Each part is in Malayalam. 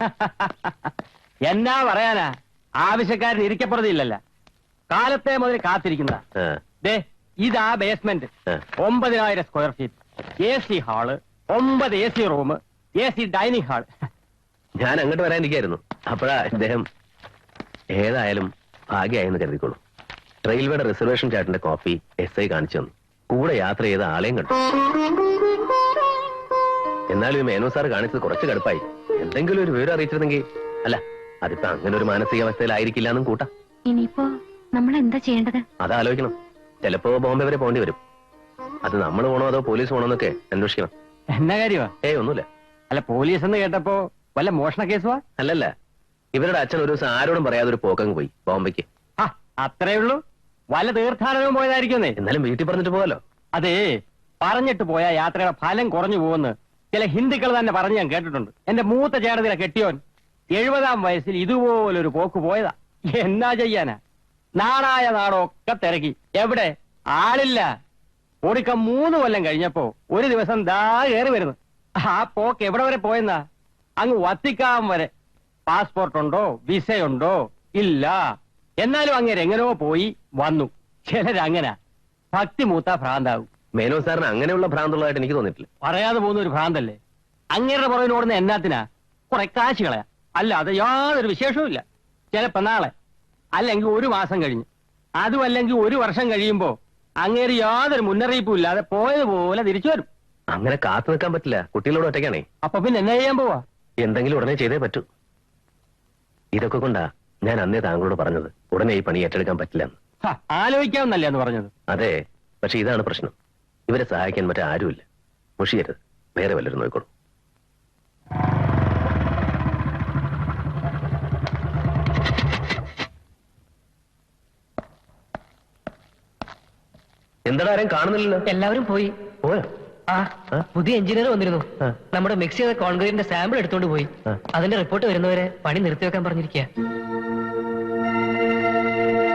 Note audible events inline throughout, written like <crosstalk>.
<laughs> എന്നാ പറയാനാ? ആവശ്യക്കാരൻ ഇരിക്കപ്പുറതില്ലല്ല കാലത്തെ മുതൽ കാത്തിരിക്കുന്ന ദേ ഇതാ ബേസ്മെന്റ്. ഒമ്പതിനായിരം square feet A C hall ഒമ്പത് A C room A C dining hall ഞാൻ അങ്ങോട്ട് വരാനിരിക്കായിരുന്നു. അപ്പോഴാ അദ്ദേഹം ഏതായാലും ഭാഗ്യമായെന്ന് കരുതിക്കോളൂ. റെയിൽവേയുടെ റിസർവേഷൻ ചാർട്ടിന്റെ കോപ്പി എസ് ഐ കാണിച്ചു തന്നു. കൂടെ യാത്ര ചെയ്ത ആളെയും കണ്ടു. <laughs> എന്നാലും ഈ മേനോ സാർ കാണിച്ചത് കുറച്ച് കടുപ്പായി. എന്തെങ്കിലും ഒരു വിവരം അറിയിച്ചിരുന്നെങ്കിൽ അല്ല അതിപ്പോ അങ്ങനെ ഒരു മാനസികാവസ്ഥയിലായിരിക്കില്ല എന്നും കൂട്ടാ. ഇനിയിപ്പോ നമ്മൾ എന്താ ചെയ്യേണ്ടത് അതാലോചിക്കണം ചിലപ്പോ ബോംബെ വരെ പോകേണ്ടി വരും. അത് നമ്മൾ പോണോ അതോ പോലീസ് പോണോ എന്നൊക്കെ അന്വേഷിക്കണം. എന്നാ കാര്യമാ ഏയ് ഒന്നുമില്ല. അല്ല പോലീസ് എന്ന് കേട്ടപ്പോ വല്ല മോഷണ കേസുവാ? അല്ലല്ല. ഇവരുടെ അച്ഛൻ ഒരു ദിവസം ആരോടും പറയാതെ ഒരു പോക്കങ്ങ് പോയി ബോംബെക്ക്. ആ അത്രേ ഉള്ളൂ. വല്ല തീർത്ഥാടനവും പോയതായിരിക്കുന്നേ എന്നാലും വീട്ടിൽ പറഞ്ഞിട്ട് പോകാലോ. അതേ പറഞ്ഞിട്ട് പോയാ യാത്രയുടെ ഫലം കുറഞ്ഞു പോകുമെന്ന് ചില ഹിന്ദുക്കൾ തന്നെ പറഞ്ഞ് ഞാൻ കേട്ടിട്ടുണ്ട്. എന്റെ മൂത്ത ചേട്ടത്തിലെ കെട്ടിയോൻ എഴുപതാം വയസ്സിൽ ഇതുപോലൊരു പോക്ക് പോയതാ. എന്നാ ചെയ്യാനാ? നാടായ നാടൊക്കെ തിരക്കി. എവിടെ? ആളില്ല. ഓടിക്ക മൂന്ന് കൊല്ലം കഴിഞ്ഞപ്പോ ഒരു ദിവസം ദാ കയറി വരുന്നു. ആ പോക്ക് എവിടെ വരെ പോയെന്നാ? അങ്ങ് വത്തിക്കാൻ വരെ. പാസ്പോർട്ട് ഉണ്ടോ വിസയുണ്ടോ? ഇല്ല. എന്നാലും എങ്ങനെയോ പോയി വന്നു. ചിലരങ്ങനെ. ഭക്തി മൂത്ത ഭ്രാന്താവും. മേനോ സാറിന് അങ്ങനെയുള്ള ഭ്രാന്തുള്ളതായിട്ട് എനിക്ക് തോന്നിട്ടില്ല പറയാതെ പോകുന്ന ഒരു ഭ്രാന്തല്ലേ? അങ്ങേരുടെ പുറകിൽ ഓടുന്ന എന്നാത്തിനാ കുറെ കാശ് കളയാ. അല്ലാതെ യാതൊരു വിശേഷവും ഇല്ല. ചിലപ്പോ നാളെ അല്ലെങ്കിൽ ഒരു മാസം കഴിഞ്ഞു അതും അല്ലെങ്കിൽ ഒരു വർഷം കഴിയുമ്പോ അങ്ങേര് യാതൊരു മുന്നറിയിപ്പും ഇല്ലാതെ പോയതുപോലെ തിരിച്ചു വരും. അങ്ങനെ കാത്തു നിൽക്കാൻ പറ്റില്ല. കുട്ടികളോട് ഒറ്റയ്ക്കാണേ. അപ്പൊ പിന്നെ എന്നാ ചെയ്യാൻ പോവാ? എന്തെങ്കിലും ഉടനെ ചെയ്തേ പറ്റൂ. ഇതൊക്കെ കൊണ്ടാ ഞാൻ അന്നേ താങ്കളോട് പറഞ്ഞത്. ഉടനെ ഈ പണി ഏറ്റെടുക്കാൻ പറ്റില്ല ആലോചിക്കാവുന്നല്ലേ എന്ന് പറഞ്ഞത്? അതെ പക്ഷെ ഇതാണ് പ്രശ്നം. ഇവരെ സഹായിക്കാൻ മറ്റാരുമില്ല. മുഷിയരുത് വേറെ വല്ലവരും നോക്കിക്കോളൂ. എന്താടാ ആരെയും കാണുന്നില്ലല്ലോ? എല്ലാവരും പോയി. പോയോ? ആ ആ? പുതിയ എഞ്ചിനീയർ വന്നിരുന്നു. ആ. നമ്മുടെ മിക്സ് ചെയ്ത കോൺക്രീറ്റിന്റെ സാമ്പിൾ എടുത്തോണ്ട് പോയി. ആ. അതിന്റെ റിപ്പോർട്ട് വരുന്നവരെ പണി നിർത്തിവെക്കാൻ പറഞ്ഞിരിക്കുക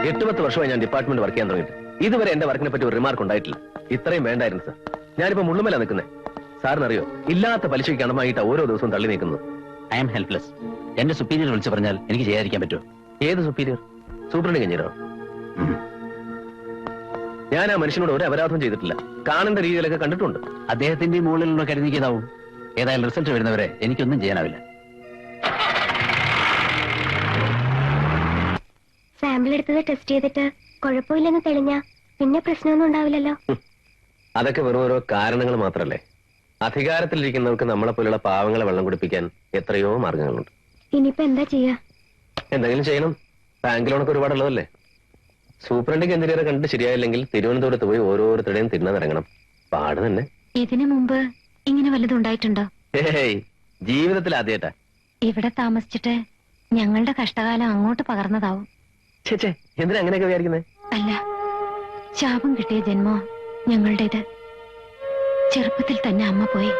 എട്ട് പത്ത് വർഷമായി ഞാൻ ഡിപ്പാർട്ട്മെന്റ് വർക്ക് ചെയ്യാൻ തുടങ്ങിയിട്ട്. ഇതുവരെ എന്റെ വർക്കിനെ പറ്റി ഒരു റിമാർക്ക് ഉണ്ടായിട്ടില്ല. ഇത്രയും വേണ്ടായിരുന്നു സാർ. ഞാനിപ്പോ മുള്ളുമല നിൽക്കുന്നത് സാറിനറിയോ ഇല്ലാത്ത പലിശയ്ക്ക് കണമായിട്ട് ഓരോ ദിവസവും തള്ളി നീക്കുന്നത്. I am helpless. എന്റെ സുപ്പീരിയർ വിളിച്ചു പറഞ്ഞാൽ എനിക്ക് ചെയ്യാതിരിക്കാൻ പറ്റുമോ? ഏത് സുപ്പീരിയർ? സൂപ്രണ്ട് കഞ്ഞിരോ ഞാൻ ആ മനുഷ്യനോട് ഒരു അപരാധം ചെയ്തിട്ടില്ല. കാണേണ്ട രീതിയിലൊക്കെ കണ്ടിട്ടുണ്ട്. അദ്ദേഹത്തിന്റെ മുകളിലുള്ള കരുതിക്കുന്നതാവും ഏതായാലും റിസൾട്ട് വരുന്നവരെ എനിക്കൊന്നും ചെയ്യാനാവില്ല. സാമ്പിൾ എടുത്തത് ടെസ്റ്റ് ചെയ്തിട്ട് കുഴപ്പമില്ലെന്ന് തെളിഞ്ഞ പിന്നെ പ്രശ്നമൊന്നും ഉണ്ടാവില്ലല്ലോ. അതൊക്കെ വെറും ഓരോ കാരണങ്ങൾ മാത്രല്ലേ? അധികാരത്തിലിരിക്കുന്നവർക്ക് നമ്മളെ പോലുള്ള പാവങ്ങളെ വെള്ളം കുടിപ്പിക്കാൻ എത്രയോ മാർഗങ്ങളുണ്ട്. ഇനിയിപ്പോ എന്താ ചെയ്യാ? എന്തെങ്കിലും ചെയ്യണം. ബാങ്ക് ലോണൊക്കെ ഒരുപാടുള്ളതല്ലേ? സൂപ്രണ്ടിക്ക് എന്തിനേറെ കണ്ടിട്ട് ശരിയായില്ലെങ്കിൽ തിരുവനന്തപുരത്ത് പോയി ഓരോരുത്തരുടെയും തിണ്ണനിറങ്ങണം പാട് തന്നെ. ഇതിനു മുമ്പ് ഇങ്ങനെ വല്ലതും ഉണ്ടായിട്ടുണ്ടോ? ഏയ് ജീവിതത്തിൽ ആദ്യമായിട്ടാ. ഇവിടെ താമസിച്ചിട്ട് ഞങ്ങളുടെ കഷ്ടകാലം അങ്ങോട്ട് പകർന്നതാവും. ചേച്ചേ എന്തിനാ അങ്ങനെയൊക്കെ വിചാരിക്കുന്നത് അല്ല ശാപം കിട്ടിയ ജന്മോ. ഞങ്ങളുടേത്. ചെറുപ്പത്തിൽ തന്നെ അമ്മ പോയി.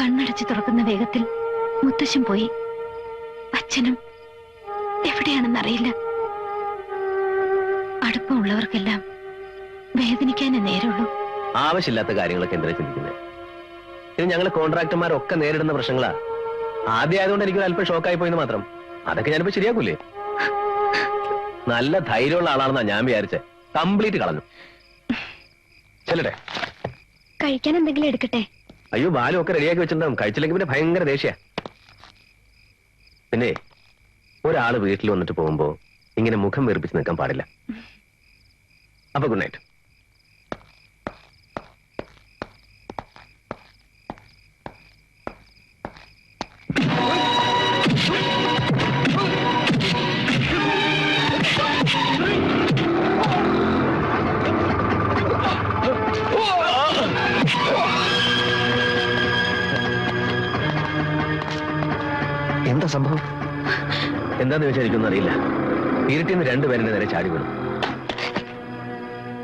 കണ്ണടച്ച് തുറക്കുന്ന വേഗത്തിൽ മുത്തശ്ശൻ പോയി. അച്ഛനും എവിടെയാണെന്നറിയില്ല. അടുപ്പമുള്ളവർക്കെല്ലാം വേദനിക്കാനേ നേരുള്ളൂ ആവശ്യമില്ലാത്ത കാര്യങ്ങളൊക്കെ എന്തിനാ ചിന്തിക്കുന്നത് ഇനി ഞങ്ങൾ കോൺട്രാക്ടർമാരൊക്കെ നേരിടുന്ന പ്രശ്നങ്ങളാ. ആദ്യം ആയതുകൊണ്ട് എനിക്ക് അല്പം ഷോക്കായി പോയെന്ന് മാത്രം. അതൊക്കെ ഞാനിപ്പോ ശരിയാക്കൂലേ? നല്ല ധൈര്യമുള്ള ആളാണെന്നാ ഞാൻ വിചാരിച്ചേ. കംപ്ലീറ്റ് കളഞ്ഞു. ചെല്ലട്ടെ. കഴിക്കാൻ എന്തെങ്കിലും എടുക്കട്ടെ? അയ്യോ ബാലും ഒക്കെ റെഡിയാക്കി വെച്ചിട്ടുണ്ടാവും. കഴിച്ചില്ലെങ്കിൽ പിന്നെ ഭയങ്കര ദേഷ്യ. പിന്നെ ഒരാൾ വീട്ടിൽ വന്നിട്ട് പോകുമ്പോ ഇങ്ങനെ മുഖം വീർപ്പിച്ച് നിൽക്കാൻ പാടില്ല. അപ്പൊ ഗുഡ് നൈറ്റ്. സംഭവം? എന്താന്ന് ചോദിച്ചാൽ എനിക്കൊന്നും അറിയില്ല ഇരുട്ടിന്ന് രണ്ടുപേരുടെ നേരെ ചാടി വീണു.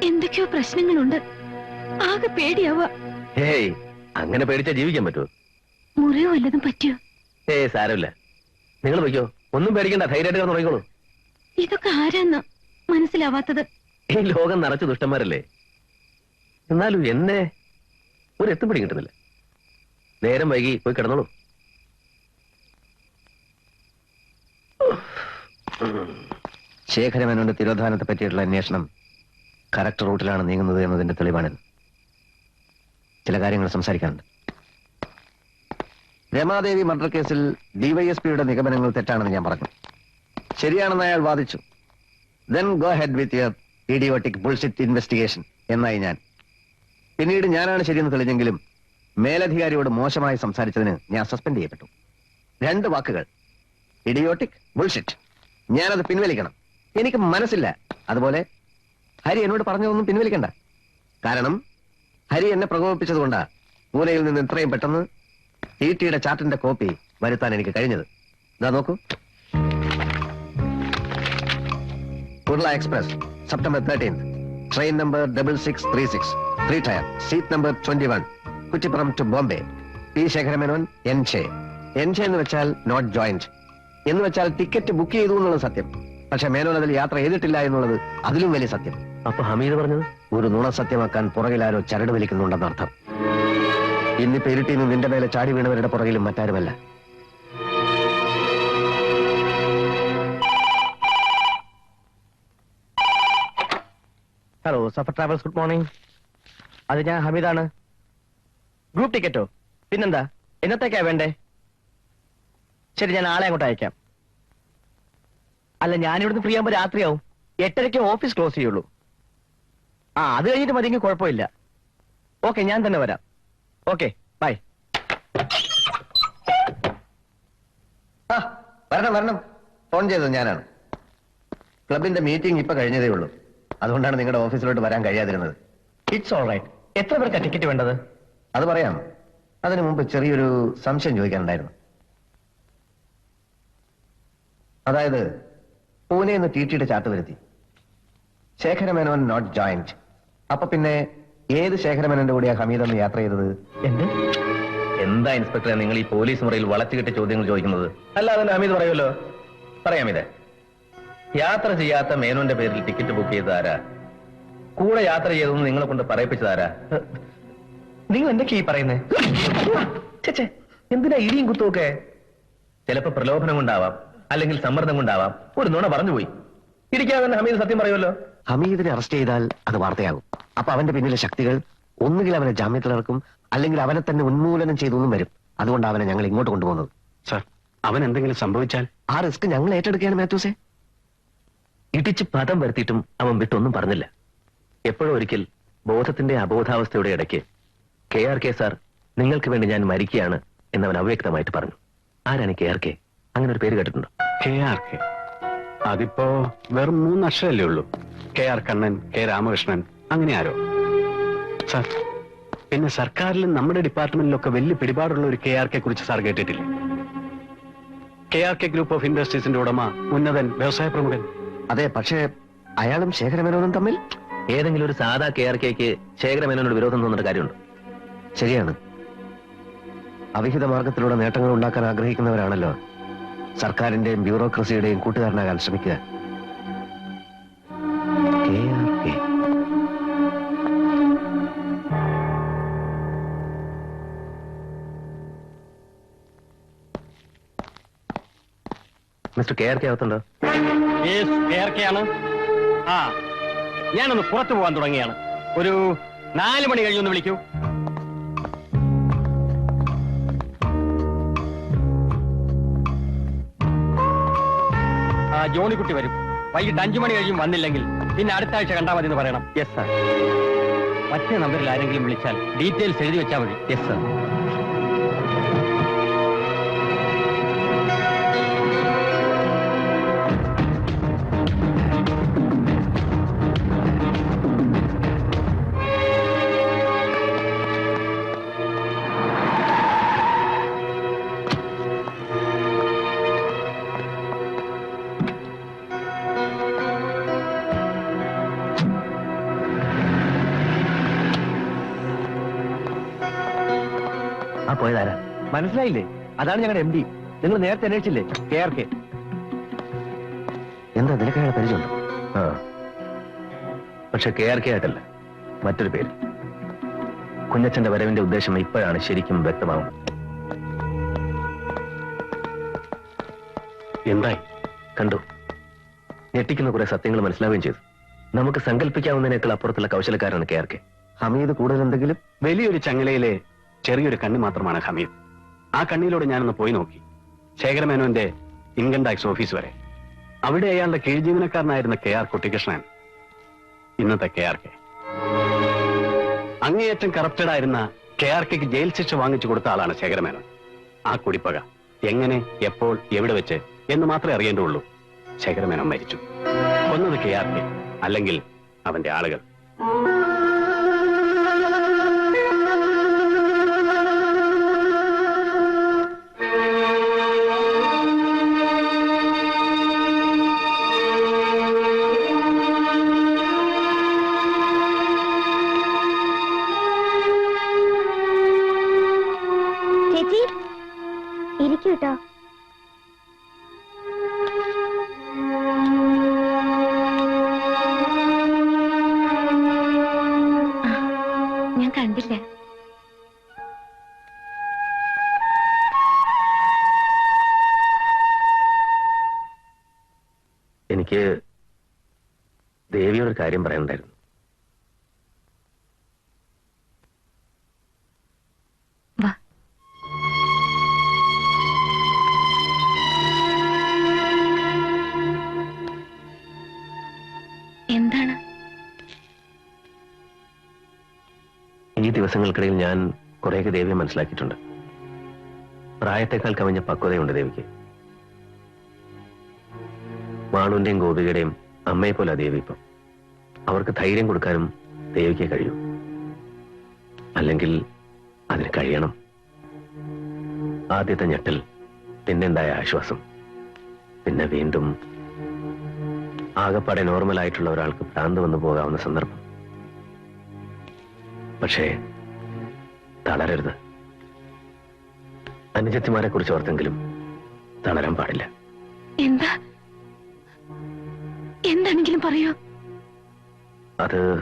എന്തൊക്കെയോ പ്രശ്നങ്ങളുണ്ട്. ആകെ പേടിയാവാ. ഏയ് അങ്ങനെ പേടിച്ചാ ജീവിക്കാൻ പറ്റുമോ മുറിയോ വല്ലതും പറ്റിയോ? ഏയ് സാരമില്ല. നിങ്ങൾ വയ്ക്കോ ഒന്നും പേടിക്കണ്ട ധൈര്യമായിട്ട് തുടങ്ങിക്കോളൂ ഇതൊക്കെ ആരാന്ന് മനസ്സിലാവാത്തത്? ഈ ലോകം നിറച്ച് ദുഷ്ടന്മാരല്ലേ? എന്നാലും എന്നെ ഒരു എത്തും പിടി കിട്ടുന്നില്ല. നേരം വൈകി പോയി കിടന്നോളൂ. ശേഖരമേനോന്റെ തിരോധാനത്തെ പറ്റിയിട്ടുള്ള അന്വേഷണം കറക്റ്റ് റൂട്ടിലാണ് നീങ്ങുന്നത് എന്നതിന്റെ തെളിവാണ് ചില കാര്യങ്ങൾ സംസാരിക്കാനുണ്ട്. രമാദേവി മർഡർ കേസിൽ ഡിവൈഎസ്പിയുടെ നിഗമനങ്ങൾ തെറ്റാണെന്ന് ഞാൻ പറഞ്ഞു. ശരിയാണെന്ന് അയാൾ വാദിച്ചു. Then go head with your idiotic bullshit investigation എന്നായി ഞാൻ. പിന്നീട് ഞാനാണ് ശരിയെന്ന് തെളിഞ്ഞെങ്കിലും മേലധികാരിയോട് മോശമായി സംസാരിച്ചതിന് ഞാൻ സസ്പെൻഡ് ചെയ്യപ്പെട്ടു. രണ്ട് വാക്കുകൾ. ഇഡിയോട്ടിക് ബുൾഷിറ്റ് ഞാനത് പിൻവലിക്കണം. എനിക്ക് മനസ്സില്ല. അതുപോലെ ഹരി എന്നോട് പറഞ്ഞതൊന്നും പിൻവലിക്കണ്ട. കാരണം ഹരി എന്നെ പ്രകോപിപ്പിച്ചതുകൊണ്ടാ പൂനെയിൽ നിന്ന് ഇത്രയും പെട്ടെന്ന് ടി ടിയുടെ ചാർട്ടിന്റെ കോപ്പി വരുത്താൻ എനിക്ക് കഴിഞ്ഞത്. ഇതാ നോക്കൂ. Kurla express September thirteen train number double six three six three tier seat number twenty one Kuttippuram to Bombay P Sekharamenon N ഷെ. എൻ ഷെ എന്ന് വെച്ചാൽ നോട്ട് ജോയിന്റ് എന്ന് വെച്ചാൽ ടിക്കറ്റ് ബുക്ക് ചെയ്തു എന്നുള്ളത് സത്യം. പക്ഷെ മേനോൻ അതിൽ യാത്ര ചെയ്തിട്ടില്ല എന്നുള്ളത് അതിലും വലിയ സത്യം. അപ്പൊ ഹമീദ് പറഞ്ഞത്? ഒരു നുണ സത്യമാക്കാൻ പുറകിലാരോ ചരട് വലിക്കുന്നുണ്ടെന്നർത്ഥം ഇന്നിപ്പോ ഇരുട്ടിൽ നിന്ന് നിന്റെ മേലെ ചാടി വീണവരുടെ പുറകിലും മറ്റാരുമല്ല. Hello Safar travels good morning അത് ഞാൻ ഹമീദാണ്. ഗ്രൂപ്പ് ടിക്കറ്റോ പിന്നെന്താ? എന്നത്തേക്കാ വേണ്ടേ? ശരി ഞാൻ ആളെ അങ്ങോട്ട് അയക്കാം. അല്ല ഞാൻ ഇവിടുന്ന് ഫ്രീ ആകുമ്പോൾ രാത്രിയാവും. എട്ടരയ്ക്ക് ഓഫീസ് ക്ലോസ് ചെയ്യുള്ളൂ. ആ അത് കഴിഞ്ഞിട്ട് മതിയെങ്കിൽ കുഴപ്പമില്ല. ഓക്കെ ഞാൻ തന്നെ വരാം. ഓക്കെ ബൈ ആ, വരണം വരണം. ഫോൺ ചെയ്തത് ഞാനാണ്. ക്ലബിന്റെ മീറ്റിംഗ് ഇപ്പൊ കഴിഞ്ഞതേ ഉള്ളൂ. അതുകൊണ്ടാണ് നിങ്ങളുടെ ഓഫീസിലോട്ട് വരാൻ കഴിയാതിരുന്നത്. ഇറ്റ്സ് ഓൾ റൈറ്റ് എത്ര പേർക്കാണ് ടിക്കറ്റ് വേണ്ടത്? അത് പറയാം. അതിനു മുമ്പ് ചെറിയൊരു സംശയം ചോദിക്കാനുണ്ടായിരുന്നു. അതായത് പൂനെ നിന്ന് ടി ടിയുടെ ചാർട്ട് വരുത്തി. ശേഖരമേനോൻ നോട്ട് ജോയിന്റ് അപ്പൊ പിന്നെ ഏത് ശേഖരമേനോന്റെ കൂടിയാ ഹമീദ് എന്ന് യാത്ര ചെയ്തത്? എന്ത്? എന്താ ഇൻസ്പെക്ടറെ നിങ്ങൾ ഈ പോലീസ് മുറിയിൽ വളച്ചുകിട്ട ചോദ്യങ്ങൾ ചോദിക്കുന്നത്? അല്ല അതിന് ഹമീദ് പറയുമല്ലോ. പറയാം ഇതേ യാത്ര ചെയ്യാത്ത മേനോന്റെ പേരിൽ ടിക്കറ്റ് ബുക്ക് ചെയ്ത ആരാ? കൂടെ യാത്ര ചെയ്തതെന്ന് നിങ്ങളെ കൊണ്ട് പറയിപ്പിച്ചതാരാ നിങ്ങൾ എന്തൊക്കെ ഈ പറയുന്നത് എന്തിനാ ഇടിയും കുത്തുമൊക്കെ ചിലപ്പോ പ്രലോഭനം കൊണ്ടാവാം. അല്ലെങ്കിൽ സമ്മർദ്ദം കൊണ്ടാവാം. ഒരു നുണ പറഞ്ഞുപോയി ഇരിക്കാതെ തന്നെ ഹമീദ് സത്യം പറയുമല്ലോ. ഹമീദിനെ അറസ്റ്റ് ചെയ്താൽ അത് വാർത്തയാകും. അപ്പൊ അവന്റെ പിന്നിലെ ശക്തികൾ ഒന്നുകിൽ അവനെ ജാമ്യത്തിലിറക്കും അല്ലെങ്കിൽ അവനെ തന്നെ ഉന്മൂലനം ചെയ്തൊന്നും വരും. അതുകൊണ്ട് അവനെ ഞങ്ങൾ ഇങ്ങോട്ട് കൊണ്ടുപോകുന്നത്. സർ അവൻ എന്തെങ്കിലും സംഭവിച്ചാൽ? ആ റിസ്ക് ഞങ്ങൾ ഏറ്റെടുക്കുകയാണ് മാത്യൂസേ. ഇടിച്ച് പദം വരുത്തിയിട്ടും അവൻ വിട്ടൊന്നും പറഞ്ഞില്ല. എപ്പോഴും ഒരിക്കൽ ബോധത്തിന്റെ അബോധാവസ്ഥയുടെ ഇടയ്ക്ക് കെ ആർ കെ സാർ നിങ്ങൾക്ക് വേണ്ടി ഞാൻ മരിക്കുകയാണ് എന്നവൻ അവ്യക്തമായിട്ട് പറഞ്ഞു. ആരാണ് കെ ആർ കെ? അങ്ങനെ ഒരു പേര് കേട്ടിട്ടുണ്ട്. K R K. അതിപ്പോ വെറും മൂന്ന് അക്ഷരല്ലേ ഉള്ളൂ. K R Kannan K Ramakrishnan അങ്ങനെ ആരോ. സാർ പിന്നെ സർക്കാരിലും നമ്മുടെ ഡിപ്പാർട്ട്മെന്റിലൊക്കെ വലിയ പിടിപാടുള്ള ഒരു കെ ആർ കെ കുറിച്ച് സാർ കേട്ടിട്ടില്ലേ? K R K group of ഇൻഡസ്ട്രീസിന്റെ ഉടമ ഉന്നതൻ വ്യവസായ പ്രമുഖൻ. അതെ പക്ഷേ അയാളും ശേഖരമേനോനും തമ്മിൽ ഏതെങ്കിലും ഒരു സാധാ കെ ആർ കെക്ക് ശേഖരമേനോനോട് വിരോധം തോന്നുന്ന കാര്യമുണ്ട്. ശരിയാണ്. അവിഹിത മാർഗത്തിലൂടെ നേട്ടങ്ങൾ ഉണ്ടാക്കാൻ ആഗ്രഹിക്കുന്നവരാണല്ലോ. സർക്കാരിന്റെയും ബ്യൂറോക്രസിയുടെയും കൂട്ടുകാരനാകാൻ ശ്രമിക്കുക. മിസ്റ്റർ കെ ആർ കെ അകത്തുണ്ടോ? ഞാനൊന്ന് പുറത്തു പോകാൻ തുടങ്ങിയാണ് ഒരു നാല് മണി കഴിഞ്ഞൊന്ന് വിളിക്കൂ. ജോണിക്കുട്ടി വരും. വൈകിട്ട് അഞ്ചു മണി കഴിയും വന്നില്ലെങ്കിൽ പിന്നെ അടുത്ത ആഴ്ച കണ്ടാൽ മതി എന്ന് പറയണം. യെസ് സാർ മറ്റേ നമ്പറിൽ ആരെങ്കിലും വിളിച്ചാൽ ഡീറ്റെയിൽസ് എഴുതി വെച്ചാൽ മതി. യെസ് സാർ പോയതാരാ? മനസ്സിലായില്ലേ? അതാണ് ഞങ്ങളുടെ എം ഡി നിങ്ങൾ നേരത്തെ അന്വേഷിച്ചില്ലേ? K R K. എന്താ നിനക്ക് അയാളെ പരിചയമുണ്ടോ? ആ. പക്ഷെ കെ ആർ കെ ആയിട്ടല്ല. മറ്റൊരു പേര്. കുഞ്ഞച്ചന്റെ വരവിന്റെ ഉദ്ദേശം ഇപ്പോഴാണ് ശരിക്കും വ്യക്തമാവുന്നത്. എന്തായി? കണ്ടു. ഞെട്ടിക്കുന്ന കുറെ സത്യങ്ങൾ മനസ്സിലാവുകയും ചെയ്തു. നമുക്ക് സങ്കല്പിക്കാവുന്നതിനേക്കാൾ അപ്പുറത്തുള്ള കൗശലക്കാരാണ് കെ ആർ കെ. ഹമീദ് കൂടുതൽ എന്തെങ്കിലും? വലിയൊരു ചങ്ങലയിലെ ചെറിയൊരു കണ്ണ് മാത്രമാണ് ഹമീദ്. ആ കണ്ണിലൂടെ ഞാനൊന്ന് പോയി നോക്കി. ശേഖരമേനോന്റെ ഇൻകം ടാക്സ് ഓഫീസ് വരെ. അവിടെ അയാളുടെ കീഴ് ജീവനക്കാരനായിരുന്ന കെ ആർ കുട്ടികൃഷ്ണൻ. ഇന്നത്തെ കെ ആർ കെ. അങ്ങേയറ്റം കറപ്റ്റഡ് ആയിരുന്ന കെ ആർ കെക്ക് ജയിൽ ശിക്ഷ വാങ്ങിച്ചു കൊടുത്ത ആളാണ് ശേഖരമേനോൻ ആ കുടിപ്പക എങ്ങനെ എപ്പോൾ എവിടെ വെച്ച് എന്ന് മാത്രമേ അറിയേണ്ടുള്ളൂ. ശേഖരമേനോൻ മരിച്ചു. കൊന്നത് കെ ആർ കെ അല്ലെങ്കിൽ അവന്റെ ആളുകൾ. എനിക്ക് ദേവിയോട് കാര്യം പറയാനുണ്ടായിരുന്നു. വാ. എന്താണ്? ഈ ദിവസങ്ങൾക്കിടയിൽ ഞാൻ കുറേയൊക്കെ ദേവിയെ മനസ്സിലാക്കിയിട്ടുണ്ട്. പ്രായത്തെക്കാൾ കവിഞ്ഞ പക്വതയുണ്ട് ദേവിക്ക്. മാളുവിന്റെയും ഗോപികയുടെയും അമ്മയെ പോലെ ദേവി ഇപ്പം. അവർക്ക് ധൈര്യം കൊടുക്കാനും ദേവിക്കേ കഴിയൂ. അല്ലെങ്കിൽ അതിന് കഴിയണം. ആദ്യത്തെ ഞെട്ടൽ പിന്നെന്തായ ആശ്വാസം? പിന്നെ വീണ്ടും ആകപ്പാടെ നോർമൽ ആയിട്ടുള്ള ഒരാൾക്ക് ഭ്രാന്ത് വന്നു പോകാവുന്ന സന്ദർഭം. പക്ഷേ തളരരുത്. അനുജത്തിമാരെ കുറിച്ച് ഓർത്തെങ്കിലും തളരാൻ പാടില്ല. എന്താ? എന്താണെങ്കിലും പറയൂ. അത്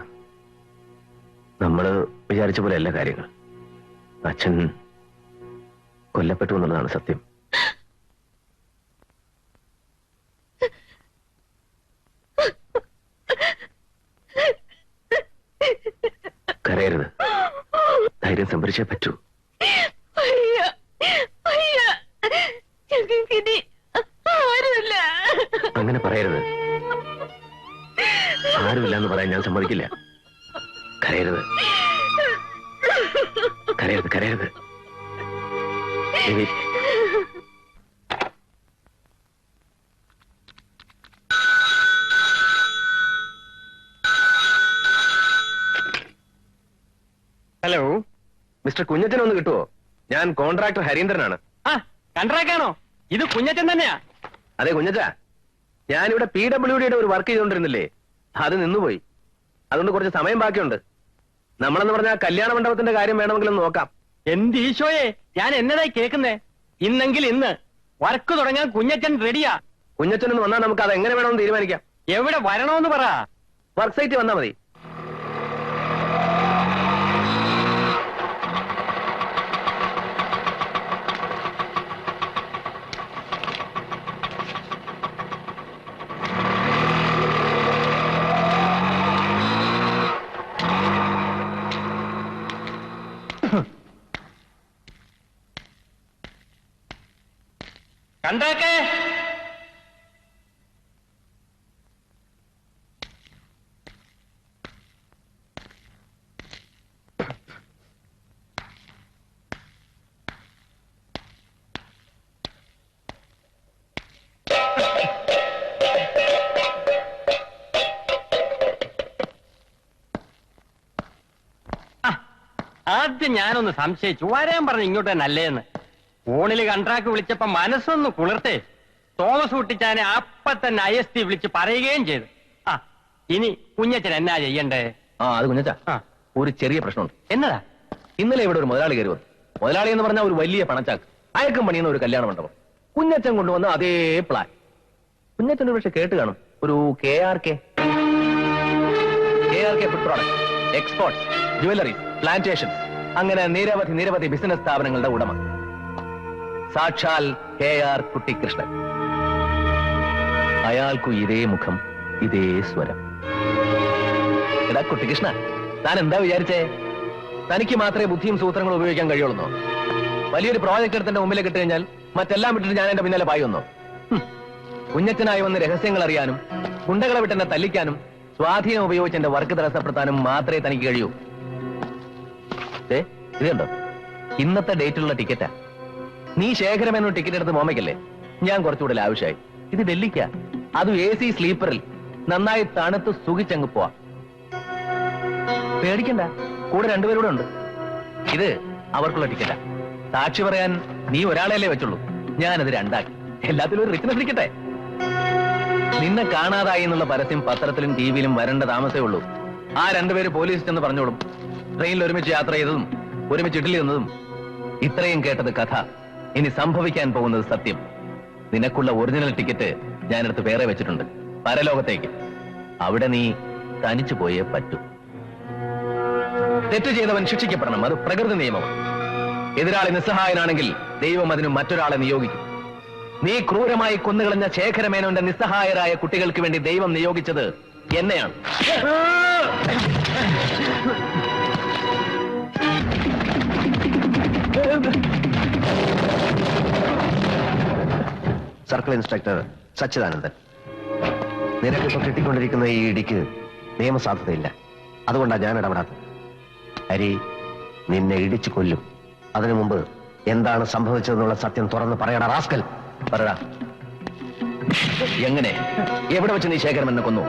നമ്മൾ വിചാരിച്ച പോലെ അല്ല കാര്യങ്ങൾ. അച്ഛൻ കൊല്ലപ്പെട്ടു എന്നുള്ളതാണ് സത്യം. കരയരുത്. ധൈര്യം സംഭരിച്ചേ പറ്റൂ. അങ്ങനെ പറയരുത്. ആരുമില്ല എന്ന് പറയാൻ ഞാൻ സമ്മതിക്കില്ല. കരയരുത്. കരയരുത് കരയരുത്. ഹലോ. മിസ്റ്റർ കുഞ്ഞച്ചൻ ഒന്ന് കിട്ടുവോ? ഞാൻ കോൺട്രാക്ടർ ഹരീന്ദ്രനാണ്. ആ കണ്ട്രാക്കാണോ ഇത് കുഞ്ഞച്ചൻ തന്നെയാ. അതെ കുഞ്ഞച്ച. ഞാനിവിടെ പി ഡബ്ല്യു ഡിയുടെ ഒരു വർക്ക് ചെയ്തുകൊണ്ടിരുന്നില്ലേ? അത് നിന്നുപോയി. അതുകൊണ്ട് കുറച്ച് സമയം ബാക്കിയുണ്ട്. നമ്മളെന്ന് പറഞ്ഞാൽ കല്യാണ മണ്ഡപത്തിന്റെ കാര്യം വേണമെങ്കിലും നോക്കാം. എന്ത് ഈശോയെ? ഞാൻ എന്നതായി കേൾക്കുന്നേ? ഇന്നെങ്കിൽ ഇന്ന്. വർക്ക് തുടങ്ങാൻ കുഞ്ഞച്ചൻ റെഡിയാ. കുഞ്ഞച്ചൻ എന്ന് വന്നാൽ നമുക്ക് അത് എങ്ങനെ വേണമെന്ന് തീരുമാനിക്കാം. എവിടെ വരണമെന്ന് പറ. വർക്ക് സൈറ്റ് വന്നാൽ മതി. കണ്ടാക്കേ? ആദ്യം ഞാനൊന്ന് സംശയിച്ചു. വരാൻ പറഞ്ഞു ഇങ്ങോട്ട് തന്നെ ഫോണിൽ കൺട്രാക്ട് വിളിച്ചപ്പോ മനസ്സൊന്ന് കുളിർത്തേ. തോമസ് കുട്ടിച്ചാനെ അപ്പ തന്നെ ഐ എസ് ടി വിളിച്ച് പറയുകയും ചെയ്തു. ആ ഇനി കുഞ്ഞച്ചൻ എന്നാ ചെയ്യണ്ടേ? ആ അത് കുഞ്ഞച്ച. ആ. ഒരു ചെറിയ പ്രശ്നമുണ്ട്. എന്നതാ? ഇന്നലെ ഇവിടെ ഒരു മുതലാളി കയറി വന്നു. മുതലാളി എന്ന് പറഞ്ഞാൽ ഒരു വലിയ പണച്ചാക്ക്. അയക്കം പണിയുന്ന ഒരു കല്യാണ മണ്ഡപം. കുഞ്ഞച്ചൻ കൊണ്ടുവന്ന അതേ പ്ലാൻ കുഞ്ഞച്ചൻ ഒരു പക്ഷെ കേട്ട് കാണും. ഒരു K R K K R K food product exports jewellery plantation അങ്ങനെ നിരവധി നിരവധി ബിസിനസ് സ്ഥാപനങ്ങളുടെ ഉടമ. സാക്ഷാൽ കെ ആർ കുട്ടിക്കൃഷ്ണൻ അയാൾക്കു ഇതേ മുഖം ഇതേ സ്വരം. എടാ കുട്ടിക്കൃഷ്ണ താൻ എന്താ വിചാരിച്ചേ? തനിക്ക് മാത്രമേ ബുദ്ധിയും സൂത്രങ്ങളും ഉപയോഗിക്കാൻ കഴിയുള്ളൂ വലിയൊരു പ്രോജക്റ്റ് എടുത്തിന്റെ മുമ്പിലേക്ക് ഇട്ട് കഴിഞ്ഞാൽ മറ്റെല്ലാം വിട്ടിട്ട് ഞാൻ എന്റെ പിന്നാലെ പായി വന്നു കുഞ്ഞച്ചനായി വന്ന് രഹസ്യങ്ങൾ അറിയാനും ഗുണ്ടകളെ വിട്ടെന്നെ തല്ലിക്കാനും സ്വാധീനം ഉപയോഗിച്ച് എന്റെ വർക്ക് തടസ്സപ്പെടുത്താനും മാത്രമേ തനിക്ക് കഴിയൂ. ഇതുണ്ടോ? ഇന്നത്തെ ഡേറ്റിലുള്ള ടിക്കറ്റാ നീ ശേഖരമെന്നൊരു ടിക്കറ്റ് എടുത്ത് മോമയ്ക്കല്ലേ? ഞാൻ കുറച്ചുകൂടെ ആവശ്യമായി. ഇത് ഡൽഹിക്കാ. അതും എ സി സ്ലീപ്പറിൽ നന്നായി തണുത്ത് സുഖിച്ചങ്ങ് പോവാ. പേടിക്കണ്ട. കൂടെ രണ്ടുപേരൂടെ ഉണ്ട്. ഇത് അവർക്കുള്ള ടിക്കറ്റാ സാക്ഷി പറയാൻ നീ ഒരാളെയല്ലേ വെച്ചുള്ളൂ. ഞാനത് രണ്ടാക്കി. എല്ലാത്തിലും ഒരു റിച്ച്നസ് ഇരിക്കട്ടെ. നിന്നെ കാണാതായി എന്നുള്ള പരസ്യം പത്രത്തിലും ടിവിയിലും വരേണ്ട താമസേ ഉള്ളൂ. ആ രണ്ടുപേര് പോലീസ് ചെന്ന് പറഞ്ഞോളും. ട്രെയിനിൽ ഒരുമിച്ച് യാത്ര ചെയ്തതും ഒരുമിച്ച് ഇഡ്ഡലി തന്നതും. ഇത്രയും കേട്ടത് കഥ. ഇനി സംഭവിക്കാൻ പോകുന്നത് സത്യം. നിനക്കുള്ള ഒറിജിനൽ ടിക്കറ്റ് ഞാനെടുത്ത് വേറെ വെച്ചിട്ടുണ്ട്. പരലോകത്തേക്ക്. അവിടെ നീ തനിച്ചു പോയേ പറ്റൂ. തെറ്റ് ചെയ്തവൻ ശിക്ഷിക്കപ്പെടണം. അത് പ്രകൃതി നിയമമാണ്. എതിരാളി നിസ്സഹായനാണെങ്കിൽ ദൈവം അതിന് മറ്റൊരാളെ നിയോഗിക്കും. നീ ക്രൂരമായി കൊന്നുകളഞ്ഞ ശേഖരമേനോന്റെ നിസ്സഹായരായ കുട്ടികൾക്ക് വേണ്ടി ദൈവം നിയോഗിച്ചത് എന്നെയാണ്. <laughs> Circle instructor Sachidanandan. നിനക്കിപ്പോ കിട്ടിക്കൊണ്ടിരിക്കുന്ന ഈ ഇടിക്ക് നിയമസാധ്യതയില്ല അതുകൊണ്ടാണ് ഞാൻ ഇടപെടാത്തത്. ഹരി നിന്നെ ഇടിച്ചു കൊല്ലും. അതിനു മുമ്പ് എന്താണ് സംഭവിച്ചതെന്നുള്ള സത്യം തുറന്ന് പറയണ റാസ്കൽ. പറടാ. എങ്ങനെ? എവിടെ വെച്ച് നീ ശേഖരം എന്നെ കൊന്നു?